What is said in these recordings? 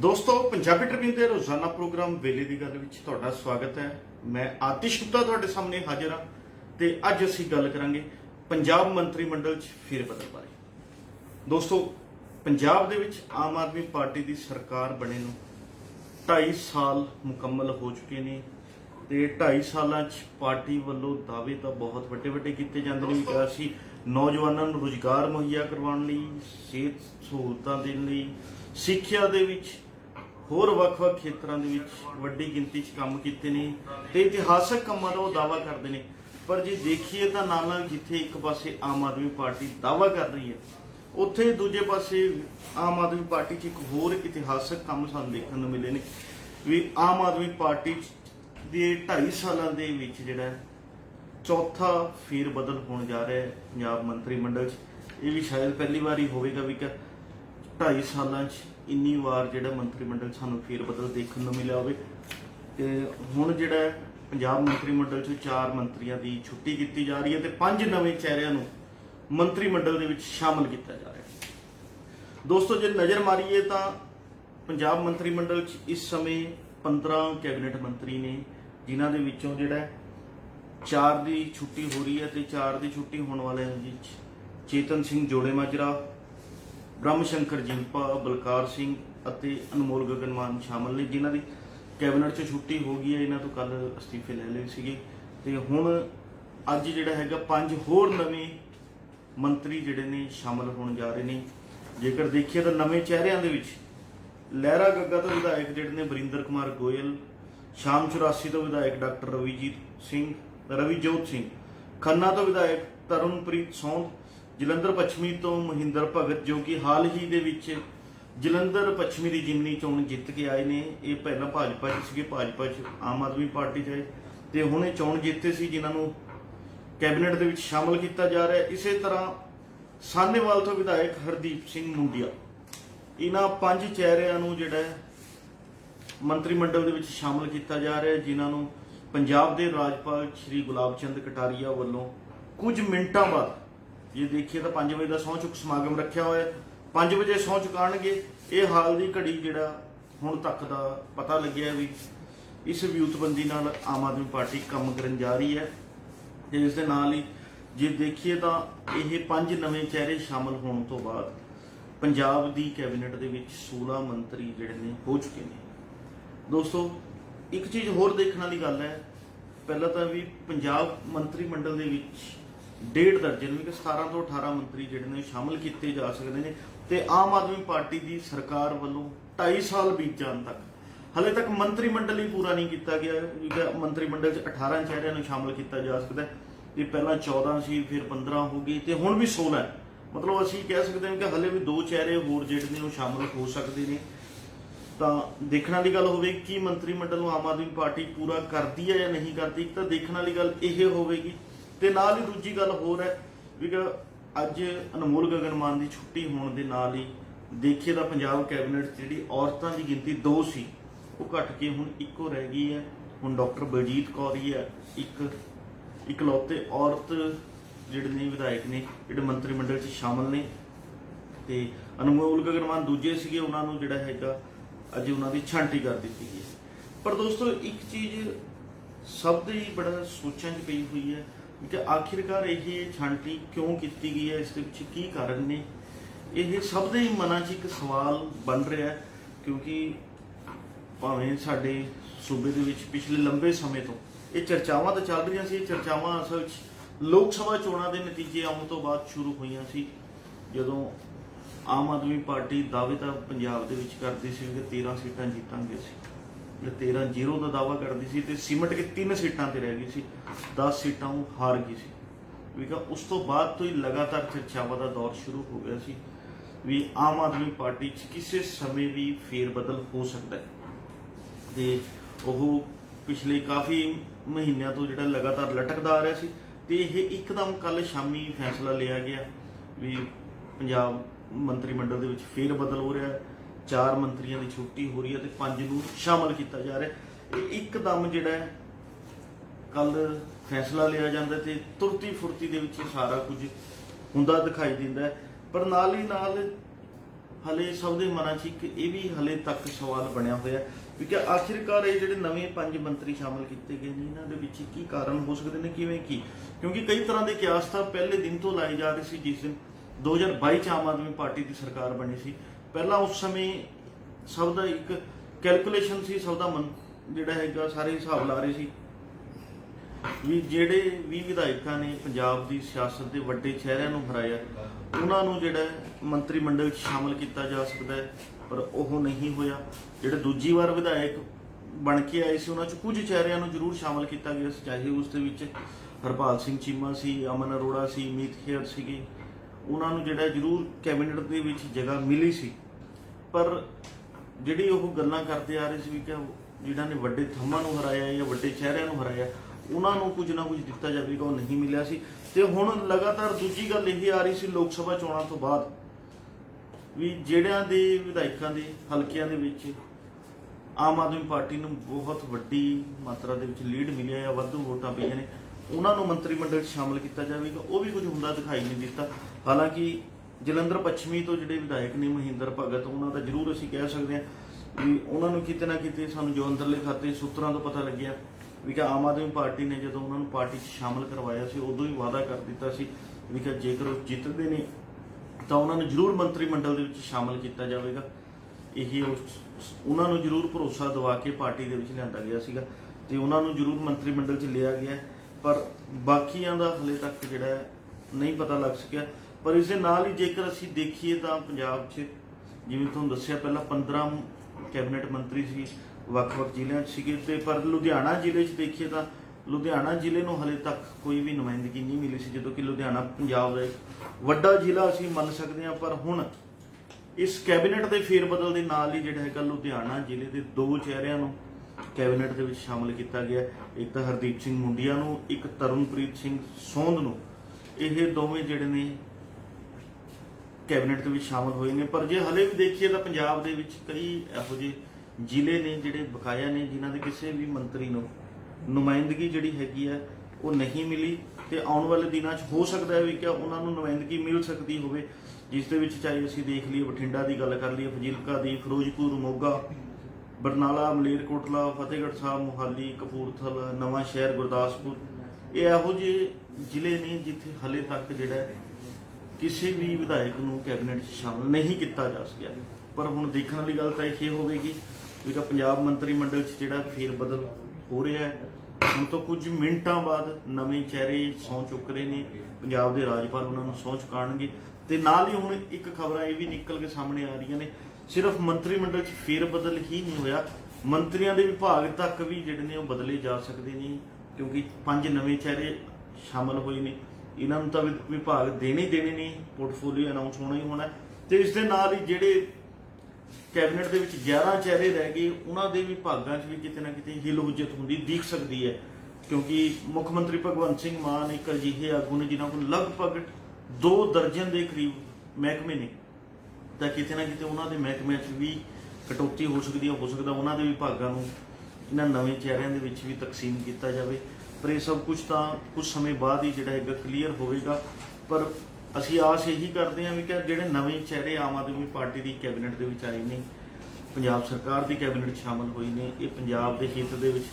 ਦੋਸਤੋ ਪੰਜਾਬੀ ਟ੍ਰਿਬਿਊਨ ਦੇ ਰੋਜ਼ਾਨਾ ਪ੍ਰੋਗਰਾਮ ਵੇਲੇ ਦੀ ਗੱਲ ਵਿੱਚ ਤੁਹਾਡਾ ਸਵਾਗਤ ਹੈ। ਮੈਂ ਆਤਿਸ਼ ਗੁਪਤਾ ਤੁਹਾਡੇ ਸਾਹਮਣੇ ਹਾਜ਼ਰ ਹਾਂ ਤੇ ਅੱਜ ਅਸੀਂ ਗੱਲ ਕਰਾਂਗੇ ਪੰਜਾਬ ਮੰਤਰੀ ਮੰਡਲ 'ਚ ਫੇਰ ਬਦਲ ਬਾਰੇ। ਦੋਸਤੋ ਪੰਜਾਬ ਦੇ ਵਿੱਚ ਆਮ ਆਦਮੀ ਪਾਰਟੀ ਦੀ ਸਰਕਾਰ ਬਣੇ ਨੂੰ 2.5 ਸਾਲ ਮੁਕੰਮਲ ਹੋ ਚੁੱਕੇ ਨੇ ਤੇ 2.5 ਸਾਲਾਂ 'ਚ ਪਾਰਟੀ ਵੱਲੋਂ ਦਾਅਵੇ ਤਾਂ ਬਹੁਤ ਵੱਡੇ ਵੱਡੇ ਕੀਤੇ ਜਾਂਦੇ ਨੇ। ਕਿ ਅਸੀਂ ਨੌਜਵਾਨਾਂ ਨੂੰ ਰੁਜ਼ਗਾਰ ਮੁਹੱਈਆ ਕਰਵਾਉਣ ਲਈ ਸਿਹਤ ਸਹੂਲਤਾਂ ਦੇਣ ਲਈ ਸਿੱਖਿਆ ਦੇ ਵਿੱਚ ਹੋਰ ਵੱਖ-ਵੱਖ ਖੇਤਰਾਂ ਦੇ ਵਿੱਚ ਵੱਡੀ ਗਿਣਤੀ 'ਚ ਕੰਮ ਕੀਤੇ ਨੇ ਤੇ ਇਤਿਹਾਸਕ ਕੰਮਾਂ ਦਾ ਉਹ ਦਾਅਵਾ ਕਰਦੇ ਨੇ। ਪਰ ਜੇ ਦੇਖੀਏ ਤਾਂ ਨਾਲ ਨਾਲ ਜਿੱਥੇ ਇੱਕ ਪਾਸੇ ਆਮ ਆਦਮੀ ਪਾਰਟੀ ਦਾਅਵਾ ਕਰ ਰਹੀ ਹੈ, ਉੱਥੇ ਦੂਜੇ ਪਾਸੇ ਆਮ ਆਦਮੀ ਪਾਰਟੀ 'ਚ ਇੱਕ ਹੋਰ ਇਤਿਹਾਸਕ ਕੰਮ ਸਾਨੂੰ ਦੇਖਣ ਨੂੰ ਮਿਲੇ ਨੇ ਵੀ ਆਮ ਆਦਮੀ ਪਾਰਟੀ 'ਚ ਦੇ 2.5 ਸਾਲਾਂ ਦੇ ਵਿੱਚ ਜਿਹੜਾ ਚੌਥਾ ਫੇਰ ਬਦਲ ਹੋਣ ਜਾ ਰਿਹਾ ਹੈ ਪੰਜਾਬ ਮੰਤਰੀ ਮੰਡਲ 'ਚ। ਇਹ ਵੀ ਸ਼ਾਇਦ ਪਹਿਲੀ ਵਾਰੀ ਹੋਵੇਗਾ ਵੀ ਕਿ 2.5 ਸਾਲਾਂ 'ਚ ਇੰਨੀ ਵਾਰ ਜਿਹੜਾ ਮੰਤਰੀ ਮੰਡਲ ਸਾਨੂੰ ਫੇਰ ਬਦਲ ਦੇਖਣ ਨੂੰ ਮਿਲਿਆ ਹੋਵੇ। ਤੇ ਹੁਣ ਜਿਹੜਾ ਪੰਜਾਬ ਮੰਤਰੀ ਮੰਡਲ 'ਚੋਂ ਚਾਰ ਮੰਤਰੀਆਂ ਦੀ ਛੁੱਟੀ ਕੀਤੀ ਜਾ ਰਹੀ ਹੈ ਤੇ ਪੰਜ ਨਵੇਂ ਚਿਹਰਿਆਂ ਨੂੰ ਮੰਤਰੀ ਮੰਡਲ ਦੇ ਵਿੱਚ ਸ਼ਾਮਲ ਕੀਤਾ ਜਾ ਰਿਹਾ ਹੈ। ਦੋਸਤੋ, ਜੇ ਨਜ਼ਰ ਮਾਰੀਏ ਤਾਂ ਪੰਜਾਬ ਮੰਤਰੀ ਮੰਡਲ 'ਚ ਇਸ ਸਮੇਂ 15 ਕੈਬਨਿਟ ਮੰਤਰੀ ਨੇ, ਜਿਨ੍ਹਾਂ ਦੇ ਵਿੱਚੋਂ ਜਿਹੜਾ ਚਾਰ ਦੀ ਛੁੱਟੀ ਹੋ ਰਹੀ ਹੈ ਤੇ ਚਾਰ ਦੀ ਛੁੱਟੀ ਹੋਣ ਵਾਲਿਆਂ ਵਿੱਚ ਚੇਤਨ ਸਿੰਘ ਜੋੜੇ ਮਾਜਰਾ ਬ੍ਰਹਮ ਸ਼ੰਕਰ ਜਿੰਪਾ, ਬਲਕਾਰ ਸਿੰਘ ਅਤੇ ਅਨਮੋਲ ਗਗਨਮਾਨ ਸ਼ਾਮਲ ਨੇ, ਜਿਨ੍ਹਾਂ ਦੀ ਕੈਬਨਿਟ 'ਚ ਛੁੱਟੀ ਹੋ ਗਈ ਹੈ। ਇਹਨਾਂ ਤੋਂ ਕੱਲ ਅਸਤੀਫੇ ਲੈ ਲਏ ਸੀਗੇ। ਤੇ ਹੁਣ ਅੱਜ ਜਿਹੜਾ ਹੈਗਾ, ਪੰਜ ਹੋਰ ਨਵੇਂ ਮੰਤਰੀ ਜਿਹੜੇ ਨੇ ਸ਼ਾਮਲ ਹੋਣ ਜਾ ਰਹੇ ਨੇ। ਜੇਕਰ ਦੇਖੀਏ ਤਾਂ ਨਵੇਂ ਚਿਹਰਿਆਂ ਦੇ ਵਿੱਚ ਲਹਿਰਾ ਗੱਗਾ ਤੋਂ ਵਿਧਾਇਕ ਜਿਹੜੇ ਨੇ ਬਰਿੰਦਰ ਕੁਮਾਰ ਗੋਇਲ, ਸ਼ਾਮ 84 ਤੋਂ ਵਿਧਾਇਕ ਡਾਕਟਰ ਰਵੀਜੀਤ ਸਿੰਘ, ਰਵੀਜੋਤ ਸਿੰਘ, ਖੰਨਾ ਤੋਂ ਵਿਧਾਇਕ ਤਰਨਪ੍ਰੀਤ ਸੌਂਦ ਜਲੰਧਰ ਪੱਛਮੀ ਤੋਂ ਮਹਿੰਦਰ ਭਗਤ, ਜੋ ਕਿ ਹਾਲ ਹੀ ਦੇ ਵਿੱਚ ਜਲੰਧਰ ਪੱਛਮੀ ਦੀ ਜਿਮਨੀ ਚੋਣ ਜਿੱਤ ਕੇ ਆਏ ਨੇ। ਇਹ ਪਹਿਲਾਂ ਭਾਜਪਾ 'ਚ ਸੀਗੇ, ਭਾਜਪਾ 'ਚ ਆਮ ਆਦਮੀ ਪਾਰਟੀ 'ਚ ਆਏ। ਤੇ ਹੁਣ ਇਹ ਚੋਣ ਜਿੱਤੇ ਸੀ, ਜਿਨ੍ਹਾਂ ਨੂੰ ਕੈਬਨਿਟ ਦੇ ਵਿੱਚ ਸ਼ਾਮਲ ਕੀਤਾ ਜਾ ਰਿਹਾ ਇਸੇ ਤਰ੍ਹਾਂ ਸਾਹਨੇਵਾਲ ਤੋਂ ਵਿਧਾਇਕ ਹਰਦੀਪ ਸਿੰਘ ਮੁੰਡੀਆ। ਇਹਨਾਂ ਪੰਜ ਚਿਹਰਿਆਂ ਨੂੰ ਜਿਹੜਾ ਮੰਤਰੀ ਮੰਡਲ ਦੇ ਵਿੱਚ ਸ਼ਾਮਲ ਕੀਤਾ ਜਾ ਰਿਹਾ ਜਿਨ੍ਹਾਂ ਨੂੰ ਪੰਜਾਬ ਦੇ ਰਾਜਪਾਲ ਸ਼੍ਰੀ ਗੁਲਾਬ ਚੰਦ ਕਟਾਰੀਆ ਵੱਲੋਂ ਕੁਝ ਮਿੰਟਾਂ ਬਾਅਦ ਜੇ ਦੇਖੀਏ ਤਾਂ 5 ਵਜੇ ਦਾ ਸਹੁੰ ਚੁੱਕ ਸਮਾਗਮ ਰੱਖਿਆ ਹੋਇਆ ਹੈ। 5 ਵਜੇ ਸਹੁੰ ਚੁਕਾਣਗੇ ਇਹ ਹਾਲ ਦੀ ਘੜੀ ਜਿਹੜਾ ਹੁਣ ਤੱਕ ਦਾ ਪਤਾ ਲੱਗਿਆ ਵੀ ਇਸ ਵਿਊਤਬੰਦੀ ਨਾਲ ਆਮ ਆਦਮੀ ਪਾਰਟੀ ਕੰਮ ਕਰਨ ਜਾ ਰਹੀ ਹੈ ਤੇ ਇਸ ਦੇ ਨਾਲ ਹੀ ਜੇ ਦੇਖੀਏ ਤਾਂ ਇਹ ਪੰਜ ਨਵੇਂ ਚਿਹਰੇ ਸ਼ਾਮਲ ਹੋਣ ਤੋਂ ਬਾਅਦ ਪੰਜਾਬ ਦੀ ਕੈਬਨਿਟ ਦੇ ਵਿੱਚ 16 ਮੰਤਰੀ ਜਿਹੜੇ ਨੇ ਹੋ ਚੁੱਕੇ ਨੇ। ਦੋਸਤੋ, ਇੱਕ ਚੀਜ਼ ਹੋਰ ਦੇਖਣ ਵਾਲੀ ਗੱਲ ਹੈ। ਪਹਿਲਾਂ ਤਾਂ ਵੀ ਪੰਜਾਬ ਮੰਤਰੀ ਮੰਡਲ ਦੇ ਵਿੱਚ ਡੇਢ ਦਰਜਨ ਵੀ ਕਿ 17 ਤੋਂ 18 ਮੰਤਰੀ ਜਿਹੜੇ ਨੇ ਸ਼ਾਮਲ ਕੀਤੇ ਜਾ ਸਕਦੇ ਨੇ ਤੇ ਆਮ ਆਦਮੀ ਪਾਰਟੀ ਦੀ ਸਰਕਾਰ ਵੱਲੋਂ 2.5 ਸਾਲ ਬੀਤ ਜਾਣ ਤੱਕ, ਹਲੇ ਤੱਕ ਮੰਤਰੀ ਮੰਡਲ ਹੀ ਪੂਰਾ ਨਹੀਂ ਕੀਤਾ ਗਿਆ ਵੀ ਮੰਤਰੀ ਮੰਡਲ 'ਚ 18 ਚਿਹਰਿਆਂ ਨੂੰ ਸ਼ਾਮਲ ਕੀਤਾ ਜਾ ਸਕਦਾ ਹੈ। ਇਹ ਪਹਿਲਾਂ 14 ਸੀ, ਫਿਰ 15 ਹੋ ਗਈ ਤੇ ਹੁਣ ਵੀ 16 ਮਤਲਬ ਅਸੀਂ ਕਹਿ ਸਕਦੇ ਹਾਂ ਕਿ ਹਲੇ ਵੀ ਦੋ ਚਿਹਰੇ ਹੋਰ ਜਿਹੜੇ ਨੇ ਉਹ ਸ਼ਾਮਲ ਹੋ ਸਕਦੇ ਨੇ। ਤਾਂ ਦੇਖਣ ਵਾਲੀ ਗੱਲ ਹੋਵੇ ਕਿ ਮੰਤਰੀ ਮੰਡਲ ਨੂੰ ਆਮ ਆਦਮੀ ਪਾਰਟੀ ਪੂਰਾ ਕਰਦੀ ਹੈ ਜਾਂ ਨਹੀਂ ਕਰਦੀ ਤਾਂ ਦੇਖਣ ਵਾਲੀ ਗੱਲ ਇਹ ਹੋਵੇਗੀ ਤੇ ਨਾਲ ਹੀ ਦੂਜੀ ਗੱਲ ਹੋਰ ਹੈ ਵੀ ਕਿ ਅੱਜ ਅਨਮੋਲ ਗਗਨਮਾਨ ਦੀ ਛੁੱਟੀ ਹੋਣ ਦੇ ਨਾਲ ਹੀ ਦੇਖੀਏ ਤਾਂ ਪੰਜਾਬ ਕੈਬਨਿਟ 'ਚ ਜਿਹੜੀ ਔਰਤਾਂ ਦੀ ਗਿਣਤੀ ਦੋ ਸੀ, ਉਹ ਘਟ ਕੇ ਹੁਣ ਇੱਕੋ ਰਹਿ ਗਈ ਹੈ ਹੁਣ ਡਾਕਟਰ ਬਲਜੀਤ ਕੌਰ ਹੀ ਹੈ, ਇੱਕ, ਇਕਲੌਤੇ ਔਰਤ ਜਿਹੜੇ ਨੇ ਵਿਧਾਇਕ ਨੇ, ਜਿਹੜੇ ਮੰਤਰੀ ਮੰਡਲ 'ਚ ਸ਼ਾਮਲ ਨੇ ਤੇ ਅਨਮੋਲ ਗਗਨਮਾਨ ਦੂਜੇ ਸੀਗੇ, ਉਹਨਾਂ ਨੂੰ ਜਿਹੜਾ ਹੈਗਾ ਅੱਜ ਉਹਨਾਂ ਦੀ ਛਾਂਟੀ ਕਰ ਦਿੱਤੀ ਗਈ ਹੈ। ਪਰ ਦੋਸਤੋ, ਇੱਕ ਚੀਜ਼ ਸਭ ਦੇ ਹੀ ਬੜਾ ਸੋਚਾਂ 'ਚ ਪਈ ਹੋਈ ਹੈ ਕਿ ਆਖਿਰਕਾਰ ਇਹ ਛਾਂਟੀ ਕਿਉਂ ਕੀਤੀ ਗਈ ਹੈ? ਇਸ ਦੇ ਵਿੱਚ ਕੀ ਕਾਰਨ ਨੇ? ਇਹ ਸਭ ਦੇ ਹੀ ਮਨਾਂ 'ਚ ਇੱਕ ਸਵਾਲ ਬਣ ਰਿਹਾ ਹੈ, ਕਿਉਂਕਿ ਭਾਵੇਂ ਸਾਡੇ ਸੂਬੇ ਦੇ ਵਿੱਚ ਪਿਛਲੇ ਲੰਬੇ ਸਮੇਂ ਤੋਂ ਇਹ ਚਰਚਾਵਾਂ ਤਾਂ ਚੱਲ ਰਹੀਆਂ ਸੀ, ਇਹ ਚਰਚਾਵਾਂ ਅਸਲ 'ਚ ਲੋਕ ਸਭਾ ਚੋਣਾਂ ਦੇ ਨਤੀਜੇ ਆਉਣ ਤੋਂ ਬਾਅਦ ਸ਼ੁਰੂ ਹੋਈਆਂ ਸੀ। ਜਦੋਂ ਆਮ ਆਦਮੀ ਪਾਰਟੀ ਦਾਅਵੇ ਤਾਂ ਪੰਜਾਬ ਦੇ ਵਿੱਚ ਕਰਦੀ ਸੀ ਕਿ 13 ਸੀਟਾਂ ਜਿੱਤਾਂਗੇ ਸੀ ਜੇ 13 ਜ਼ੀਰੋ ਦਾ ਦਾਅਵਾ ਕਰਦੀ ਸੀ ਤੇ ਸਿਮਟ ਕੇ ਤਿੰਨ ਸੀਟਾਂ ਤੇ ਰਹਿ ਗਈ ਸੀ। 10 ਸੀਟਾਂ ਉਹ ਹਾਰ ਗਈ ਸੀ। ਵੀ ਕਿ ਉਸ ਤੋਂ ਬਾਅਦ ਤੋਂ ਹੀ ਲਗਾਤਾਰ ਚਰਚਾਵਾਂ ਦਾ ਦੌਰ ਸ਼ੁਰੂ ਹੋ ਗਿਆ ਸੀ ਵੀ ਆਮ ਆਦਮੀ ਪਾਰਟੀ 'ਚ ਕਿਸੇ ਸਮੇਂ ਵੀ ਫੇਰ ਬਦਲ ਹੋ ਸਕਦਾ ਹੈ। ਤੇ ਉਹ ਪਿਛਲੇ ਕਾਫੀ ਮਹੀਨਿਆਂ ਤੋਂ ਜਿਹੜਾ ਲਗਾਤਾਰ ਲਟਕਦਾ ਆ ਰਿਹਾ ਸੀ ਤੇ ਇਹ ਇੱਕਦਮ ਕੱਲ ਸ਼ਾਮੀ ਫੈਸਲਾ ਲਿਆ ਗਿਆ ਵੀ ਪੰਜਾਬ ਮੰਤਰੀ ਮੰਡਲ ਦੇ ਵਿੱਚ ਫੇਰ ਬਦਲ ਹੋ ਰਿਹਾ ਹੈ। ਚਾਰ ਮੰਤਰੀਆਂ ਦੀ ਛੁੱਟੀ ਹੋ ਰਹੀ ਹੈ ਤੇ ਪੰਜ ਨੂੰ ਸ਼ਾਮਲ ਕੀਤਾ ਜਾ ਰਿਹਾ ਹੈ। ਇਹ ਇੱਕਦਮ ਜਿਹੜਾ ਕੱਲ ਫੈਸਲਾ ਲਿਆ ਜਾਂਦਾ ਤੇ ਤੁਰਤੀ ਫੁਰਤੀ ਦੇ ਵਿੱਚ ਇਹ ਸਾਰਾ ਕੁਝ ਹੁੰਦਾ ਦਿਖਾਈ ਦਿੰਦਾ ਪਰ ਨਾਲ ਹੀ ਨਾਲ ਹਲੇ ਸਭ ਦੇ ਮਨਾਂ 'ਚ ਇੱਕ ਇਹ ਵੀ ਹਲੇ ਤੱਕ ਸਵਾਲ ਬਣਿਆ ਹੋਇਆ ਕਿਉਂਕਿ ਆਖਿਰਕਾਰ ਇਹ ਜਿਹੜੇ ਨਵੇਂ ਪੰਜ ਮੰਤਰੀ ਸ਼ਾਮਲ ਕੀਤੇ ਗਏ ਨੇ, ਇਹਨਾਂ ਦੇ ਵਿੱਚ ਕੀ ਕਾਰਨ ਹੋ ਸਕਦੇ ਨੇ, ਕਿਵੇਂ ਕੀ? ਕਿਉਂਕਿ ਕਈ ਤਰ੍ਹਾਂ ਦੇ ਕਿਆਸ ਤਾਂ ਪਹਿਲੇ ਦਿਨ ਤੋਂ ਲਾਏ ਜਾ ਰਹੇ ਸੀ, ਜਿਸ ਦਿਨ 2022 ਚ ਆਮ ਆਦਮੀ ਪਾਰਟੀ ਦੀ ਸਰਕਾਰ ਬਣੀ ਸੀ। ਪਹਿਲਾਂ ਉਸ ਸਮੇਂ ਸਭ ਦਾ ਇੱਕ ਕੈਲਕੂਲੇਸ਼ਨ ਸੀ, ਸਭ ਦਾ ਮਨ ਜਿਹੜਾ ਹੈਗਾ ਸਾਰੇ ਹਿਸਾਬ ਲਾ ਰਹੇ ਸੀ। ਵੀ ਜਿਹੜੇ ਵੀ ਵਿਧਾਇਕਾਂ ਨੇ ਪੰਜਾਬ ਦੀ ਸਿਆਸਤ ਦੇ ਵੱਡੇ ਚਿਹਰਿਆਂ ਨੂੰ ਹਰਾਇਆ, ਉਹਨਾਂ ਨੂੰ ਜਿਹੜਾ ਮੰਤਰੀ ਮੰਡਲ 'ਚ ਸ਼ਾਮਲ ਕੀਤਾ ਜਾ ਸਕਦਾ ਹੈ, ਪਰ ਉਹ ਨਹੀਂ ਹੋਇਆ। ਜਿਹੜੇ ਦੂਜੀ ਵਾਰ ਵਿਧਾਇਕ ਬਣ ਕੇ ਆਏ ਸੀ, ਉਹਨਾਂ 'ਚ ਕੁਝ ਚਿਹਰਿਆਂ ਨੂੰ ਜ਼ਰੂਰ ਸ਼ਾਮਲ ਕੀਤਾ ਗਿਆ ਸੀ, ਚਾਹੇ ਉਸ ਦੇ ਵਿੱਚ ਹਰਪਾਲ ਸਿੰਘ ਚੀਮਾ ਸੀ, ਅਮਨ ਅਰੋੜਾ ਸੀ, ਮੀਤ ਖੇਰ ਸੀਗੇ। ਉਹਨਾਂ ਨੂੰ ਜਿਹੜਾ ਜ਼ਰੂਰ ਕੈਬਨਿਟ ਦੇ ਵਿੱਚ ਜਗ੍ਹਾ ਮਿਲੀ ਸੀ। ਪਰ ਜਿਹੜੀ ਉਹ ਗੱਲਾਂ ਕਰਦੇ ਆ ਰਹੇ ਸੀ ਵੀ ਕਿ ਜਿਨ੍ਹਾਂ ਨੇ ਵੱਡੇ ਥੰਮਾਂ ਨੂੰ ਹਰਾਇਆ ਜਾਂ ਵੱਡੇ ਚਿਹਰਿਆਂ ਨੂੰ ਹਰਾਇਆ, ਉਹਨਾਂ ਨੂੰ ਕੁਝ ਨਾ ਕੁਝ ਦਿੱਤਾ ਜਾਵੇਗਾ ਉਹ ਨਹੀਂ ਮਿਲਿਆ ਸੀ। ਤੇ ਹੁਣ ਲਗਾਤਾਰ ਦੂਜੀ ਗੱਲ ਇਹ ਆ ਰਹੀ ਸੀ ਲੋਕ ਸਭਾ ਚੋਣਾਂ ਤੋਂ ਬਾਅਦ ਵੀ ਜਿਹੜਿਆਂ ਦੇ ਵਿਧਾਇਕਾਂ ਦੇ ਹਲਕਿਆਂ ਦੇ ਵਿੱਚ ਆਮ ਆਦਮੀ ਪਾਰਟੀ ਨੂੰ ਬਹੁਤ ਵੱਡੀ ਮਾਤਰਾ ਦੇ ਵਿੱਚ ਲੀਡ ਮਿਲਿਆ ਜਾਂ ਵਾਧੂ ਵੋਟਾਂ ਪਈਆਂ ਨੇ ਉਹਨਾਂ ਨੂੰ ਮੰਤਰੀ ਮੰਡਲ 'ਚ ਸ਼ਾਮਲ ਕੀਤਾ ਜਾਵੇਗਾ ਉਹ ਵੀ ਕੁਝ ਹੁੰਦਾ ਦਿਖਾਈ ਨਹੀਂ ਦਿੱਤਾ। ਹਾਲਾਂਕਿ ਜਲੰਧਰ ਪੱਛਮੀ ਤੋਂ ਜਿਹੜੇ ਵਿਧਾਇਕ ਨੇ ਮਹਿੰਦਰ ਭਗਤ, ਉਹਨਾਂ ਦਾ ਜ਼ਰੂਰ ਅਸੀਂ ਕਹਿ ਸਕਦੇ ਹਾਂ ਵੀ ਉਹਨਾਂ ਨੂੰ ਕਿਤੇ ਨਾ ਕਿਤੇ ਸਾਨੂੰ ਜੋ ਅੰਦਰਲੇ ਖਾਤੇ ਸੂਤਰਾਂ ਤੋਂ ਪਤਾ ਲੱਗਿਆ ਵੀ ਕਿ ਆਮ ਆਦਮੀ ਪਾਰਟੀ ਨੇ ਜਦੋਂ ਉਹਨਾਂ ਨੂੰ ਪਾਰਟੀ 'ਚ ਸ਼ਾਮਲ ਕਰਵਾਇਆ ਸੀ, ਉਦੋਂ ਹੀ ਵਾਅਦਾ ਕਰ ਦਿੱਤਾ ਸੀ ਵੀ ਕਿ ਜੇਕਰ ਉਹ ਜਿੱਤਦੇ ਨੇ ਤਾਂ ਉਹਨਾਂ ਨੂੰ ਜ਼ਰੂਰ ਮੰਤਰੀ ਮੰਡਲ ਦੇ ਵਿੱਚ ਸ਼ਾਮਲ ਕੀਤਾ ਜਾਵੇਗਾ। ਇਹ ਉਹਨਾਂ ਨੂੰ ਜ਼ਰੂਰ ਭਰੋਸਾ ਦਿਵਾ ਕੇ ਪਾਰਟੀ ਦੇ ਵਿੱਚ ਲਿਆਂਦਾ ਗਿਆ ਸੀਗਾ ਤੇ ਉਹਨਾਂ ਨੂੰ ਜ਼ਰੂਰ ਮੰਤਰੀ ਮੰਡਲ 'ਚ ਲਿਆ ਗਿਆ। ਪਰ ਬਾਕੀਆਂ ਦਾ ਹਲੇ ਤੱਕ ਜਿਹੜਾ ਹੈ, ਨਹੀਂ ਪਤਾ ਲੱਗ ਸਕਿਆ। ਪਰ ਇਸ ਦੇ ਨਾਲ ਹੀ ਜੇਕਰ ਅਸੀਂ ਦੇਖੀਏ ਤਾਂ ਪੰਜਾਬ 'ਚ, ਜਿਵੇਂ ਤੁਹਾਨੂੰ ਦੱਸਿਆ ਪਹਿਲਾਂ 15 ਕੈਬਨਿਟ ਮੰਤਰੀ ਸੀ, ਵੱਖ-ਵੱਖ ਜ਼ਿਲ੍ਹਿਆਂ 'ਚ ਸੀਗੇ ਤੇ ਪਰ ਲੁਧਿਆਣਾ ਜ਼ਿਲ੍ਹੇ 'ਚ ਦੇਖੀਏ ਤਾਂ ਲੁਧਿਆਣਾ ਜ਼ਿਲ੍ਹੇ ਨੂੰ ਹਲੇ ਤੱਕ ਕੋਈ ਵੀ ਨੁਮਾਇੰਦਗੀ ਨਹੀਂ ਮਿਲੀ ਸੀ, ਜਦੋਂ ਕਿ ਲੁਧਿਆਣਾ ਪੰਜਾਬ ਦਾ ਇੱਕ ਵੱਡਾ ਜ਼ਿਲ੍ਹਾ ਅਸੀਂ ਮੰਨ ਸਕਦੇ ਹਾਂ। ਪਰ ਹੁਣ ਇਸ ਕੈਬਨਿਟ ਦੇ ਫੇਰਬਦਲ ਦੇ ਨਾਲ ਹੀ ਜਿਹੜਾ ਹੈਗਾ ਲੁਧਿਆਣਾ ਜ਼ਿਲ੍ਹੇ ਦੇ ਦੋ ਚਿਹਰਿਆਂ ਨੂੰ ਕੈਬਨਿਟ ਦੇ ਵਿੱਚ ਸ਼ਾਮਲ ਕੀਤਾ ਗਿਆ। ਇੱਕ ਤਾਂ ਹਰਦੀਪ ਸਿੰਘ ਮੁੰਡੀਆ ਨੂੰ, ਇੱਕ ਤਰਨਪ੍ਰੀਤ ਸਿੰਘ ਸੋਂਧ ਨੂੰ। ਇਹ ਦੋਵੇਂ ਜਿਹੜੇ ਨੇ ਕੈਬਨਿਟ ਦੇ ਵਿੱਚ ਸ਼ਾਮਲ ਹੋਏ ਨੇ। ਪਰ ਜੇ ਹਲੇ ਵੀ ਦੇਖੀਏ ਤਾਂ ਪੰਜਾਬ ਦੇ ਵਿੱਚ ਕਈ ਇਹੋ ਜਿਹੇ ਜ਼ਿਲ੍ਹੇ ਨੇ ਜਿਹੜੇ ਬਕਾਇਆ ਨੇ, ਜਿਨ੍ਹਾਂ ਦੇ ਕਿਸੇ ਵੀ ਮੰਤਰੀ ਨੂੰ ਨੁਮਾਇੰਦਗੀ ਜਿਹੜੀ ਹੈਗੀ ਹੈ ਉਹ ਨਹੀਂ ਮਿਲੀ। ਤੇ ਆਉਣ ਵਾਲੇ ਦਿਨਾਂ 'ਚ ਹੋ ਸਕਦਾ ਹੈ ਵੀ ਕਿ ਉਹਨਾਂ ਨੂੰ ਨੁਮਾਇੰਦਗੀ ਮਿਲ ਸਕਦੀ ਹੋਵੇ। ਜਿਸ ਦੇ ਵਿੱਚ ਚਾਹੇ ਅਸੀਂ ਦੇਖ ਲਈਏ, ਬਠਿੰਡਾ ਦੀ ਗੱਲ ਕਰ ਲਈਏ, ਫਜ਼ਿਲਕਾ ਦੀ, ਫਿਰੋਜ਼ਪੁਰ, ਮੋਗਾ ਬਰਨਾਲਾ, ਮਲੇਰਕੋਟਲਾ, ਫਤਿਹਗੜ੍ਹ ਸਾਹਿਬ, ਮੁਹਾਲੀ, ਕਪੂਰਥਲਾ, ਨਵਾਂ ਸ਼ਹਿਰ, ਗੁਰਦਾਸਪੁਰ। ਇਹ ਇਹੋ ਜਿਹੇ ਜ਼ਿਲ੍ਹੇ ਨੇ ਜਿੱਥੇ ਹਲੇ ਤੱਕ ਜਿਹੜਾ ਕਿਸੇ ਵੀ ਵਿਧਾਇਕ ਨੂੰ ਕੈਬਨਿਟ 'ਚ ਸ਼ਾਮਲ ਨਹੀਂ ਕੀਤਾ ਜਾ ਸਕਿਆ। ਪਰ ਹੁਣ ਦੇਖਣ ਵਾਲੀ ਗੱਲ ਤਾਂ ਇਹ ਹੋਵੇਗੀ ਵੀ ਪੰਜਾਬ ਮੰਤਰੀ ਮੰਡਲ 'ਚ ਜਿਹੜਾ ਫੇਰ ਬਦਲ ਹੋ ਰਿਹਾ ਹੈ, ਹੁਣ ਤੋਂ ਕੁਝ ਮਿੰਟਾਂ ਬਾਅਦ ਨਵੇਂ ਚਿਹਰੇ ਸਹੁੰ ਚੁੱਕ ਰਹੇ ਨੇ, ਪੰਜਾਬ ਦੇ ਰਾਜਪਾਲ ਉਹਨਾਂ ਨੂੰ ਸਹੁੰ ਚੁਕਾਉਣਗੇ। ਤੇ ਨਾਲ ਹੀ ਹੁਣ ਇੱਕ ਖਬਰਾਂ ਇਹ ਵੀ ਨਿਕਲ ਕੇ ਸਾਹਮਣੇ ਆ ਰਹੀਆਂ ਨੇ ਸਿਰਫ ਮੰਤਰੀ ਮੰਡਲ 'ਚ ਫੇਰ ਬਦਲ ਹੀ ਨਹੀਂ ਹੋਇਆ। ਮੰਤਰੀਆਂ ਦੇ ਵਿਭਾਗ ਤੱਕ ਵੀ ਜਿਹੜੇ ਨੇ ਉਹ ਬਦਲੇ ਜਾ ਸਕਦੇ ਨੇ, ਕਿਉਂਕਿ ਪੰਜ ਨਵੇਂ ਚਿਹਰੇ ਸ਼ਾਮਲ ਹੋਏ ਨੇ। ਇਹਨਾਂ ਨੂੰ ਤਾਂ ਵਿਭਾਗ ਦੇਣੇ ਹੀ ਦੇਣੇ ਨੇ, ਪੋਰਟਫੋਲੀਓ ਅਨਾਉਂਸ ਹੋਣਾ ਹੀ ਹੋਣਾ। ਹੈ। ਤੇ ਇਸ ਦੇ ਨਾਲ ਹੀ ਜਿਹੜੇ ਕੈਬਨਿਟ ਦੇ ਵਿੱਚ 11 ਚਿਹਰੇ ਰਹਿ ਗਏ, ਉਹਨਾਂ ਦੇ ਵਿਭਾਗਾਂ 'ਚ ਵੀ ਕਿਤੇ ਨਾ ਕਿਤੇ ਹਿਲ ਹੁਜਤ ਹੁੰਦੀ ਦਿਖ ਸਕਦੀ ਹੈ। ਕਿਉਂਕਿ ਮੁੱਖ ਮੰਤਰੀ ਭਗਵੰਤ ਸਿੰਘ ਮਾਨ ਇੱਕ ਅਜਿਹੇ ਆਗੂ ਨੇ ਜਿਨ੍ਹਾਂ ਕੋਲ ਲਗਭਗ 2 ਦਰਜਨ ਦੇ ਕਰੀਬ ਮਹਿਕਮੇ ਨੇ। ਤਾਂ ਕਿਤੇ ਨਾ ਕਿਤੇ ਉਹਨਾਂ ਦੇ ਮਹਿਕਮਿਆਂ 'ਚ ਵੀ ਕਟੌਤੀ ਹੋ ਸਕਦੀ ਹੈ ਹੋ ਸਕਦਾ ਉਹਨਾਂ ਦੇ ਵਿਭਾਗਾਂ ਨੂੰ ਇਹਨਾਂ ਨਵੇਂ ਚਿਹਰਿਆਂ ਦੇ ਵਿੱਚ ਵੀ ਤਕਸੀਮ ਕੀਤਾ ਜਾਵੇ। ਪਰ ਇਹ ਸਭ ਕੁਝ ਤਾਂ ਕੁਝ ਸਮੇਂ ਬਾਅਦ ਹੀ ਜਿਹੜਾ ਹੈਗਾ ਕਲੀਅਰ ਹੋਵੇਗਾ। ਪਰ ਅਸੀਂ ਆਸ ਇਹੀ ਕਰਦੇ ਹਾਂ ਵੀ ਕਿ ਜਿਹੜੇ ਨਵੇਂ ਚਿਹਰੇ ਆਮ ਆਦਮੀ ਪਾਰਟੀ ਦੀ ਕੈਬਨਿਟ ਦੇ ਵਿੱਚ ਆਏ ਨੇ, ਪੰਜਾਬ ਸਰਕਾਰ ਦੀ ਕੈਬਨਿਟ 'ਚ ਸ਼ਾਮਲ ਹੋਏ ਨੇ, ਇਹ ਪੰਜਾਬ ਦੇ ਹਿੱਤ ਦੇ ਵਿੱਚ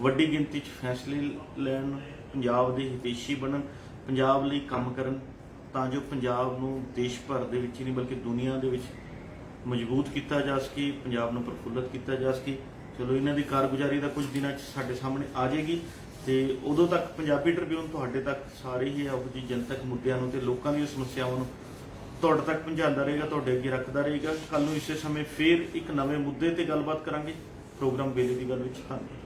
ਵੱਡੀ ਗਿਣਤੀ 'ਚ ਫੈਸਲੇ ਲੈਣ, ਪੰਜਾਬ ਦੇ ਹਿਤੇਸ਼ੀ ਬਣਨ, ਪੰਜਾਬ ਲਈ ਕੰਮ ਕਰਨ ਤਾਂ ਜੋ ਪੰਜਾਬ ਨੂੰ ਦੇਸ਼ ਭਰ ਦੇ ਵਿੱਚ ਹੀ ਨਹੀਂ ਬਲਕਿ ਦੁਨੀਆ ਦੇ ਵਿੱਚ ਮਜ਼ਬੂਤ ਕੀਤਾ ਜਾ ਸਕੇ, ਪੰਜਾਬ ਨੂੰ ਪ੍ਰਫੁੱਲਤ ਕੀਤਾ ਜਾ ਸਕੇ। ਚਲੋ, ਇਹਨਾਂ ਦੀ ਕਾਰਗੁਜ਼ਾਰੀ ਦਾ ਕੁਝ ਦਿਨਾਂ 'ਚ ਸਾਡੇ ਸਾਹਮਣੇ ਆ ਜਾਏਗੀ ਤੇ ਉਦੋਂ ਤੱਕ ਪੰਜਾਬੀ ਟ੍ਰਿਬਿਊਨ ਤੁਹਾਡੇ ਤੱਕ ਸਾਰੇ ਹੀ ਇਹੋ ਜਿਹੀ ਜਨਤਕ ਮੁੱਦਿਆਂ ਨੂੰ ਤੇ ਲੋਕਾਂ ਦੀਆਂ ਸਮੱਸਿਆਵਾਂ ਨੂੰ ਤੁਹਾਡੇ ਤੱਕ ਪਹੁੰਚਾਉਂਦਾ ਰਹੇਗਾ, ਤੁਹਾਡੇ ਅੱਗੇ ਰੱਖਦਾ ਰਹੇਗਾ। ਕੱਲ ਨੂੰ ਇਸੇ ਸਮੇਂ ਫੇਰ ਇੱਕ ਨਵੇਂ ਮੁੱਦੇ ਤੇ ਗੱਲਬਾਤ ਕਰਾਂਗੇ। ਪ੍ਰੋਗਰਾਮ ਵੇਲੇ ਦੀ ਗੱਲ ਵਿੱਚ ਧੰਨਵਾਦ।